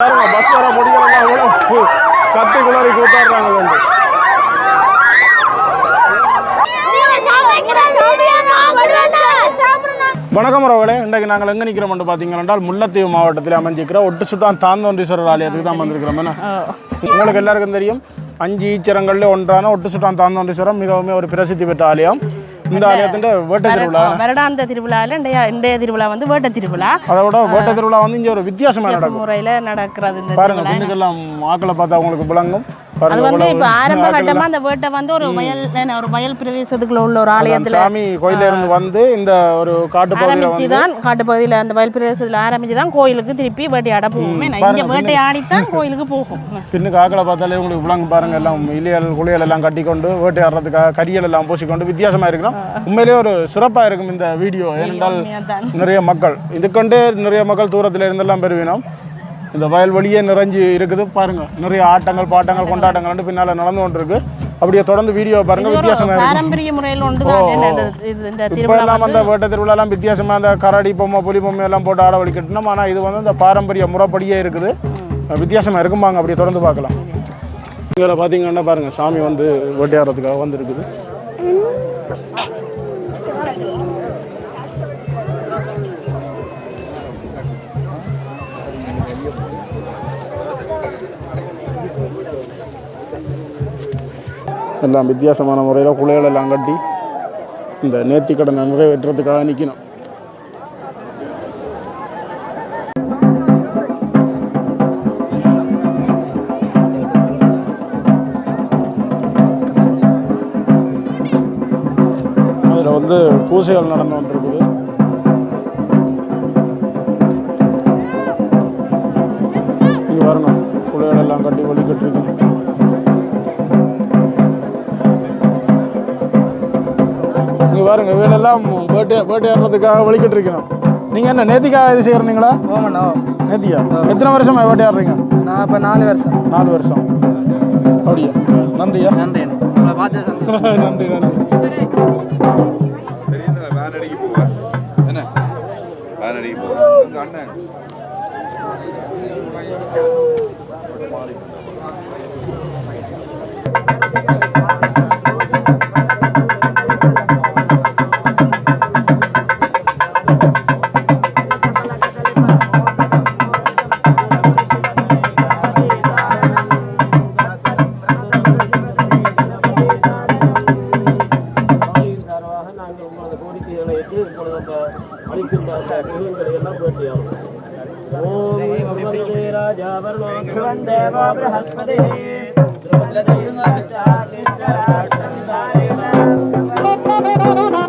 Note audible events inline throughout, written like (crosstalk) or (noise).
பாருங்க பஸ் வர முடியலாம் கூட கத்தி குளறி கூட்டாடுறாங்க வந்து. வணக்கம் ரவகளே இன்றைக்கு நாங்கள் எங்கே நிற்கிறோம் பார்த்தீங்கன்னா என்றால் முல்லைத்தீவு மாவட்டத்தில் அமைஞ்சிருக்கிற ஒட்டு சுட்டான் தாந்தோன்றீஸ்வரர் ஆலயத்துக்கு தான் வந்திருக்கிறோம். என்ன? உங்களுக்கு எல்லாருக்கும் தெரியும் அஞ்சு ஈச்சரங்களில் ஒன்றான ஒட்டு சுட்டான் தாந்தோன்றீஸ்வரம் மிகவும் ஒரு பிரசித்தி பெற்ற ஆலயம். இந்த ஆலயத்தின் வேட்டை திருவிழா. வருடாந்த திருவிழாவில் இன்றைய திருவிழா வந்து வேட்ட திருவிழா. அதோட வேட்டை திருவிழா வந்து இங்கே ஒரு வித்தியாசமாக நடக்கும். முறையில் நடக்கிறது பாருங்க பின்னுக்கெல்லாம் ஆக்களை பார்த்தா உங்களுக்கு விளங்கும். அது வந்து இப்போ ஆரம்ப கட்டமா அந்த வேட்டை வந்து ஒரு வயல் ஒரு வயல் பிரதேசத்துக்குள்ள உள்ள ஒரு ஆலயத்துல சாமி கோயில இருந்து வந்து இந்த ஒரு காட்டு பகுதியில் ஆரம்பிச்சு தான் காட்டுப்பகுதியில் அந்த வயல் பிரதேசத்தில் ஆரம்பிச்சு தான் கோயிலுக்கு திருப்பி வேட்டையாட போகும் இங்கே வேட்டையாடித்தான் கோயிலுக்கு போகும். பின்னுக்கு ஆக்களை பார்த்தாலே உங்களுக்கு விளங்கு பாருங்க எல்லாம் இலியல் குளியல் எல்லாம் கட்டிக்கொண்டு வேட்டையாடுறதுக்காக கரியல் எல்லாம் பூசிக்கொண்டு வித்தியாசமா இருக்கணும் உண்மையிலேயே ஒரு சிறப்பா இருக்கும் இந்த வீடியோ. ஏனென்றால். நிறைய மக்கள் இதுக்கொண்டே நிறைய மக்கள் தூரத்தில் இருந்தெல்லாம் பெறுவினோம். இந்த வயல்வெளியே நிறைஞ்சு இருக்குது. பாருங்க நிறைய ஆட்டங்கள் பாட்டங்கள் கொண்டாட்டங்கள் பின்னால நடந்து கொண்டு இருக்கு அப்படியே தொடர்ந்து வீடியோ பாருங்க வித்தியாசமா பாரம்பரிய முறையில் இப்போ எல்லாம் அந்த வேட்டை திருவிழாலாம் வித்தியாசமா அந்த கரடி பொம்மை புலி பொம்மை எல்லாம் போட்டு ஆட வலிக்கட்டணும் ஆனால் இது வந்து இந்த பாரம்பரிய முறைப்படியே இருக்குது. வித்தியாசமா இருக்கும்பாங்க அப்படியே தொடர்ந்து பார்க்கலாம். இங்கே பார்த்தீங்கன்னா பாருங்க சாமி வந்து வேட்டையாடுறதுக்காக வந்துருக்குது. எல்லாம் வித்தியாசமான முறையில் குலைகள் கட்டி இந்த நேர்த்திக்கடனை நிறைவேற்றுறதுக்காக நிற்கணும் அதில் வந்து பூசைகள் நடந்து வந்திருக்குது இங்கே வரணும் குலைகள் கட்டி வழி கட்டிருக்கணும் பாருங்க வீடெல்லாம் போட்டு போட்டு வேட்டையாடுறதுக்காக வலிக்கிட்டு இருக்கிறோம் நீங்க என்ன நேத்திக்காக இது செய்கிறீங்களா நேத்தியா? எத்தனை வருஷமா வேட்டையாடுறீங்க நான் இப்போ நாலு வருஷம். நாலு வருஷம். அப்படியா? நன்றியா? நன்றி நன்றி. நன்றி என்ன? राजावर्णोऽध्रुवं देवो बृहस्पतिः द्रुवं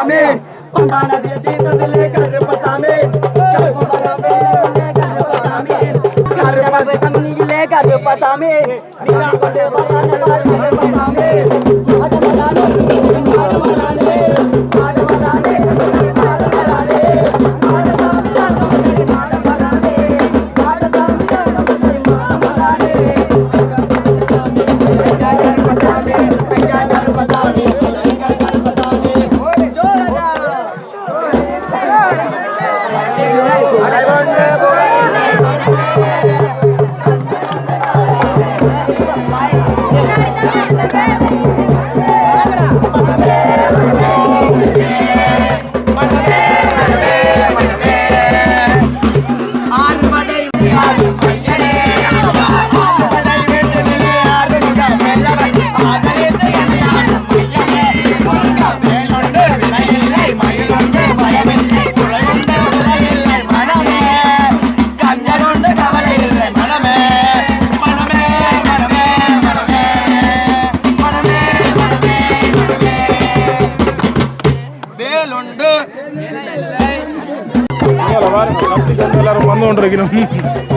पता में पता न दिए थी तब लेकर पता में घर को पता में लेकर पता में घर को पता में लेकर पता में दिया को दे पता में எல்லாரும்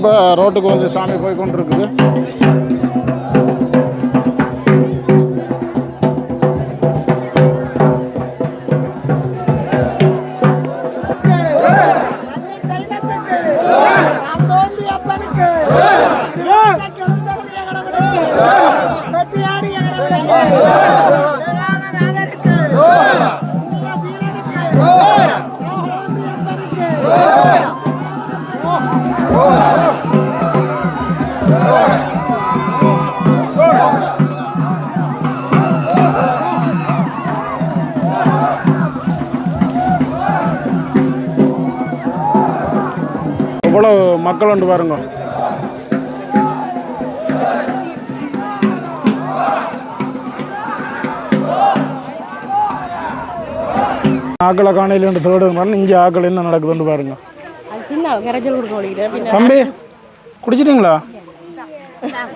இப்போ ரோட்டுக்கு வந்து சாமி போய் கொண்டு இருக்குது எவ்வளோ மக்கள் உண்டு பாருங்க. ஆக்களை காணையில் தேடு பாருங்க இங்கே ஆக்கள் என்ன நடக்குதுன்னு பாருங்க. தம்பி குடிச்சிட்டீங்களா?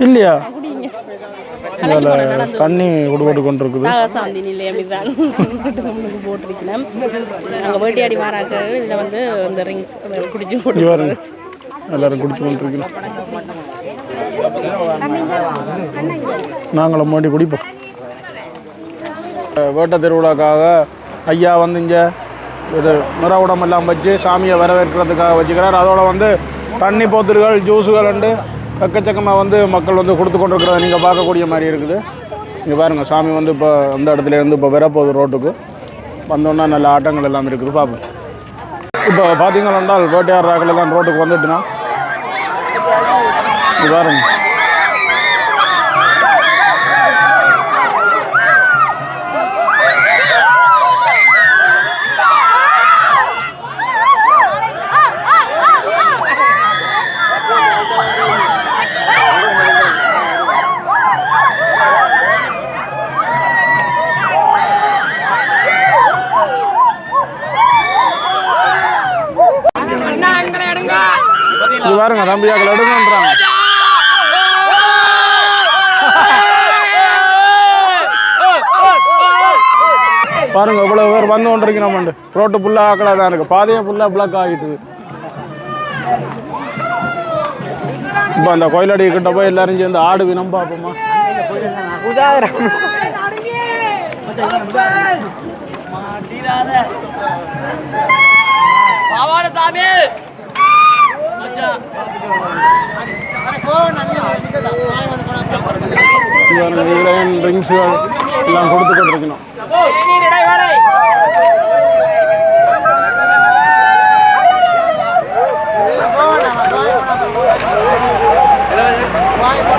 இல்லையா? இதில் தண்ணி விடுபட்டு கொண்டு இருக்குது நாகசாந்தி நிலையம் இதுதான் போட்டிருக்கிறேன். அங்கே வேட்டையாடி மாறாக்கள் இதில் வந்து இந்த ரிங்ஸ் குடிச்சு போட்டு எல்லாரும் குடிச்சு நாங்களும் மோடி குடிப்போம். வேட்ட திருவிழாக்காக ஐயா வந்து இங்கே இது நிறவுடம் எல்லாம் வச்சு சாமியை வரவேற்கிறதுக்காக வச்சுக்கிறார். அதோட வந்து தண்ணி போத்துகள் ஜூஸுகள் உண்டு. எக்கச்சக்கமாக வந்து மக்கள் வந்து கொடுத்து கொண்டு இருக்கிறத நீங்கள் பார்க்கக்கூடிய மாதிரி இருக்குது. இங்கே பாருங்கள் சாமி வந்து இப்போ அந்த இடத்துல இருந்து இப்போ வரப்போகுது ரோட்டுக்கு. வந்தோன்னா நல்ல ஆட்டங்கள் எல்லாம் இருக்குது. பார்ப்போம் இப்போ பார்த்தீங்கன்னா வேட்டையார் ராக்கள் எல்லாம் ரோட்டுக்கு வந்துட்டுனா இது ரோட்டு ஃபுல்லாக ஆக்கலாக தான் இருக்கு. பாதையே ஃபுல்லாக பிளாக் ஆகிட்டு இப்போ அந்த கோயிலடி கிட்ட போய் எல்லாரும் சேர்ந்து ஆடு வினம் பார்ப்போமா? ட்ரிங்க்ஸுகள் எல்லாம்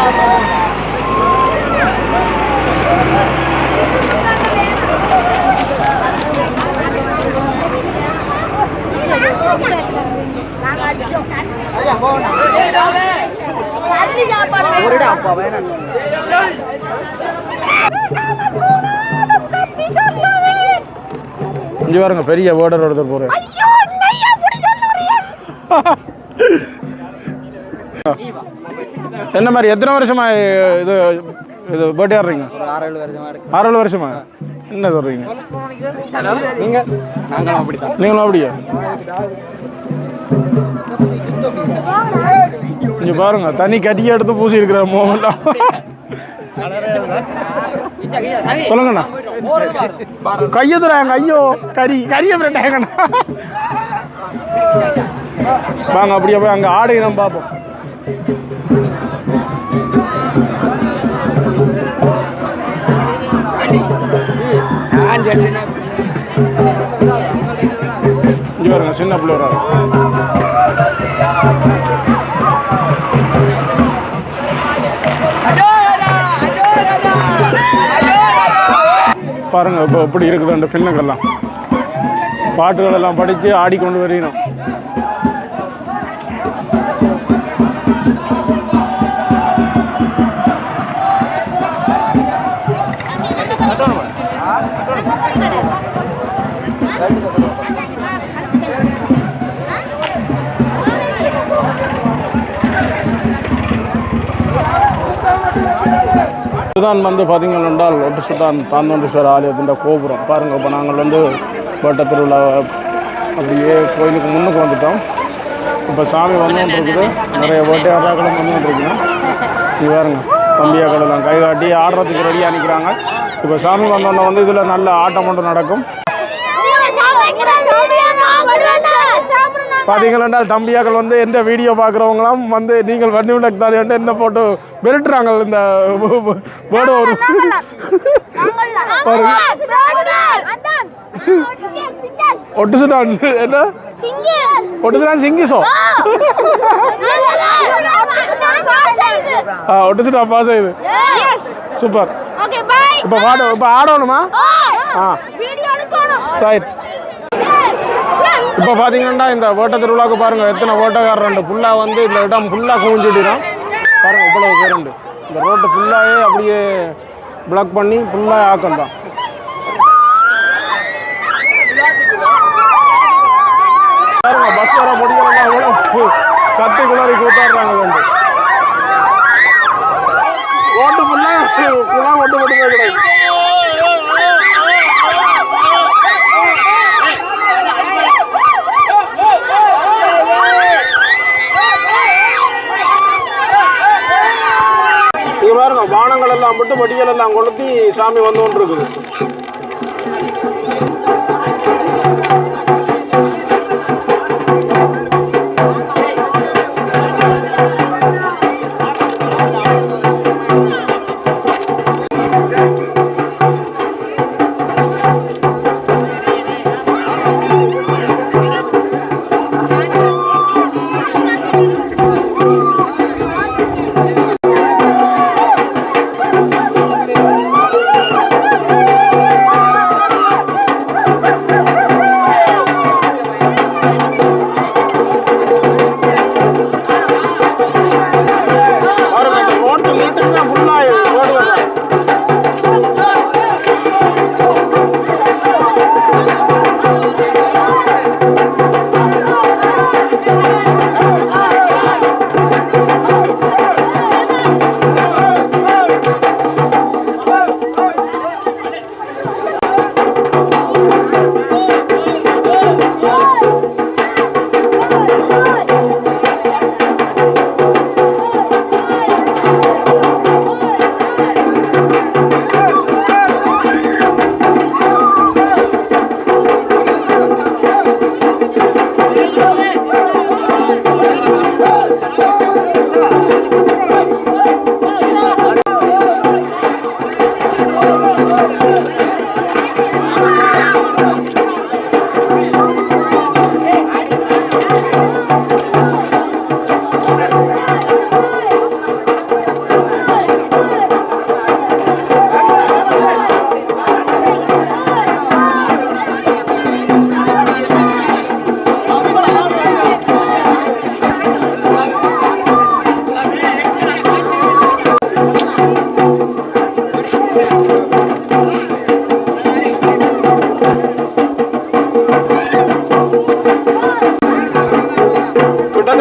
கொடுத்து கொண்டிருக்கணும் இங்கே பாருங்க பெரிய வேர்டர் ஒருத்தர் போகிறேன் (laughs) என்ன மாதிரி எத்தனை வருஷமா இது இது பேட்டை ஆடுறீங்க? ஆறு ஏழு வருஷமா என்ன சொல்றீங்க? நீங்க? நாங்களும் அப்படியா? இங்க பாருங்க தனி கட்டி எடுத்து பூசி இருக்கிற மோமெல்லாம் சொல்லுங்கண்ணா. கையை தராங்க ஐயோ கறி கறியை பிரட்டாங்கண்ணா வாங்க அப்படியே போய் அங்கே ஆடை நம்ம பார்ப்போம். இங்கே பாருங்க சின்ன பிள்ளை வராங்க பாருங்க இப்போ எப்படி இருக்குது அந்த பிள்ளைங்கள்லாம். பாட்டுகளெல்லாம் படித்து ஆடிக்கொண்டு வருகிறோம். இதுதான் வந்து பார்த்தீங்கள் என்றால் ஒட்டு சுட்டான் தாந்தோண்டீஸ்வரர் ஆலயத்தின் கோபுரம். பாருங்கள் இப்போ நாங்கள் வந்து கோட்டை திருவிழா அப்படியே கோயிலுக்கு முன்னுக்கு வந்துட்டோம். இப்போ சாமி வந்துட்டு இருக்குது. நிறைய வேட்டையாடுறாக்களும் வந்துட்டு இருக்குங்க இது பாருங்க தம்பியாக்கள் எல்லாம் கை காட்டி ஆடுறதுக்கு ரெடியாக நிற்கிறாங்க இப்போ சாமி வந்தோடனே வந்து இதில் நல்ல ஆட்டம் ஒன்று நடக்கும். பார்த்தீங்கன்னா தம்பியாக்கள் வந்து எந்த வீடியோ பார்க்குறவங்களாம் வந்து நீங்கள் வண்டி விளக்கு தானே என்ன போட்டு மிரட்டுறாங்க இந்த வேர்டு ஒரு ஒட்டு சுட்டான் என்ன? ஒட்டு சுட்டான் சிங்கிசோ? ஆ. ஒட்டு சுட்டான் பாஸ் ஆகுது சூப்பர். இப்போ பாட இப்போ ஆடணுமா? ஆ. ரைட் இப்போ பார்த்தீங்கன்னா இந்த வேட்டை திருவிழாவுக்கு பாருங்கள் எத்தனை வேட்டைக்காரர் ஃபுல்லாக வந்து இந்த இடம் ஃபுல்லாக குவிஞ்சிட்டுனா பாருங்கள் இவ்வளோ பேருண்டு. இந்த ரோட்டை ஃபுல்லாகவே அப்படியே பிளாக் பண்ணி ஃபுல்லாக ஆக்கம் தான். பாருங்க பஸ் வர முடியலாம் கூட பு- கத்தி குளறி கூத்தாடுறாங்க வந்து. ஓட்டு ஃபுல்லாக குளம் ஒட்டு மட்டுமே கிடையாது பானங்கள் எல்லாம் விட்டு கொளுத்தி சாமி வந்து கொண்டு இருக்குது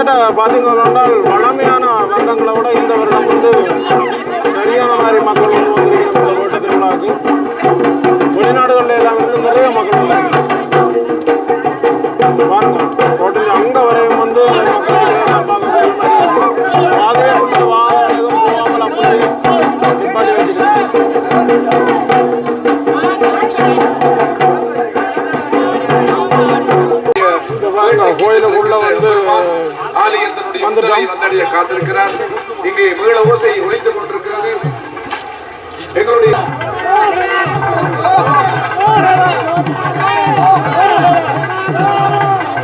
கிட்டத்தட்ட பார்த்தீங்கன்னா வளமையான வருடங்களை விட இந்த வருடம் வந்து சரியான மாதிரி மக்கள் வந்து வந்திருக்கிறாங்க. இந்த ஓட்ட திருவிழாவுக்கு. வெளிநாடுகளில் எல்லாம் இருந்து நிறைய மக்கள் வந்திருக்கிறாங்க. பாருங்க ரோட்டில் அங்கே வரையும் வந்து மக்கள் பார்க்கக்கூடிய மாதிரி அதே உள்ள வாதம் எதுவும் போகாமல் அப்படியே நிப்பாட்டி வச்சிருக்காங்க வந்துட்டோம். வந்தடைய காத்திருக்கிறார் இங்கே மீள ஓசை கொண்டிருக்கிறது. எங்களுடைய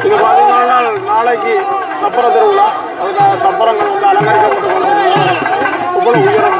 இது பார்த்தீங்கன்னா நாளைக்கு சப்பர திருவிழா. அதுக்காக சப்பரங்கள் வந்து அலங்கரிக்கப்பட்டு கொண்டிருக்கிறது. உயரம்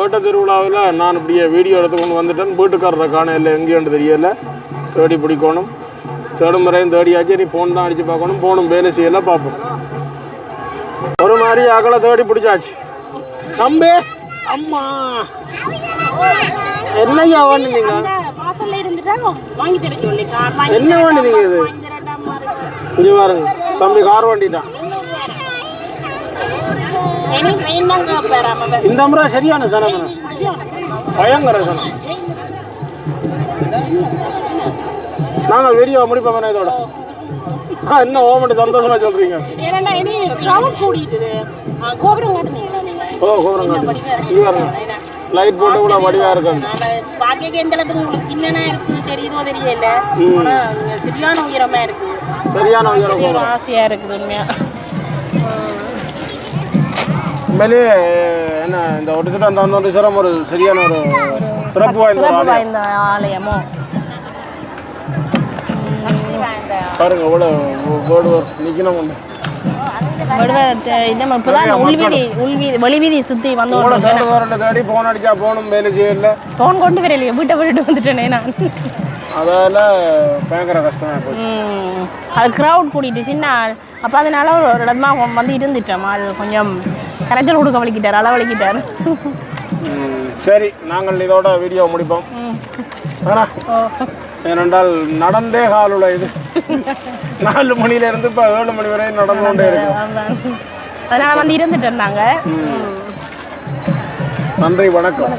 பேட்டை திருவிழாவில் நான் இப்படியே வீடியோ எடுத்து கொண்டு வந்துட்டேன். வீட்டுக்காரரை காண இல்லை எங்கேன்னு தெரியல. தேடி பிடிக்கணும். தேடும் முறையும் தேடியாச்சு. நீ ஃபோன் தான் அடித்து பார்க்கணும். ஃபோனும் வேலை செய்யலாம் பார்ப்போம். ஒரு மாதிரி அகலை தேடி பிடிச்சாச்சு. தம்பி அம்மா. என்னையா வேண்டுனீங்க என்ன வேண்டுனீங்க இது? இங்கே பாருங்க. தம்பி கார் வண்டிட்டான் இந்த முறை சரியான சனம் பயங்கர சனம் நாங்கள் வீடியோ முடிப்போம் இதோட. ஆ என்ன ஓமட்டு சந்தோஷமா சொல்றீங்க? ஓ கோபுரம் காட்டு லைட் போட்டு கூட வடிவா இருக்காங்க. பாக்க எந்த அளவுக்கு உங்களுக்கு சின்னனா இருக்கு தெரியுதோ தெரியல. சரியான உயரமா இருக்கு. சரியான உயரம் ஆசையா இருக்குது உண்மையா. உண்மையிலேயே என்ன இந்த ஒட்டு அந்த அந்த ஒன்று ஒரு சரியான ஒரு சிறப்பு வாய்ந்த ஒரு ஆலயம். வாய்ந்த ஆலயமோ? பாருங்க எவ்வளோ வேர்டு நிற்கணும் ஒன்று வெளிவீதி சுத்தி வந்தோம் தேடி ஃபோன் அடிச்சா போகணும் வேலை செய்யல. ஃபோன் கொண்டு வரலையே வீட்டை விட்டுட்டு வந்துட்டேனே நான். அதால பயங்கர கஷ்டமா போச்சு. அது க்ரௌட் கூட்டிட்டு சின்ன அப்போ அதனால ஒரு ஒரு இடமா வந்து இருந்துட்டோம். ஆள் கொஞ்சம் கரைச்சல் கொடுக்க வலிக்கிட்டார் அளவலிக்கிட்டார் ம், சரி நாங்கள் இதோட வீடியோ முடிப்போம். ஏனென்றால் நடந்தே காலுல இது. நாலு மணில இருந்து இப்போ ஏழு மணி வரை நடந்து கொண்டே இருக்கு. அதனால வந்து இருந்துட்டோம் நாங்கள் நன்றி வணக்கம்.